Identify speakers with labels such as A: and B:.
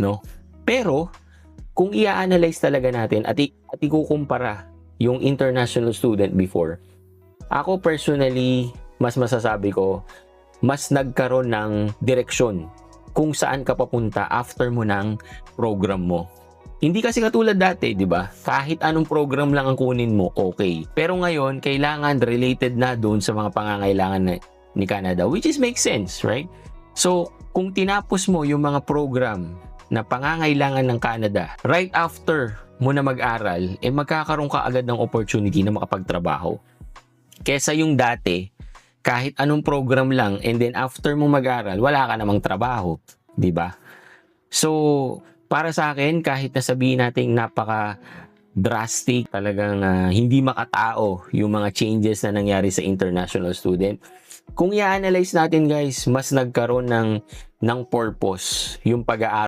A: no? Pero, kung i-analyze talaga natin at, i- at ikukumpara yung international student before, ako personally, mas masasabi ko, mas nagkaroon ng direksyon kung saan ka papunta after mo ng program mo. Hindi kasi katulad dati, di ba? Kahit anong program lang ang kunin mo, okay. Pero ngayon, kailangan related na doon sa mga pangangailangan ni Canada, which is makes sense, right? So, kung tinapos mo yung mga program na pangangailangan ng Canada, right after mo na mag-aral, eh magkakaroon ka agad ng opportunity na makapagtrabaho. Kesa yung dati, kahit anong program lang, and then after mo mag-aral, wala ka namang trabaho. 'di ba? So, para sa akin, kahit na sabihin natin napaka drastic, talagang ah, hindi makatao yung mga changes na nangyari sa international student. Kung i-analyze natin guys, mas nagkaroon ng ng purpose yung pag-aaral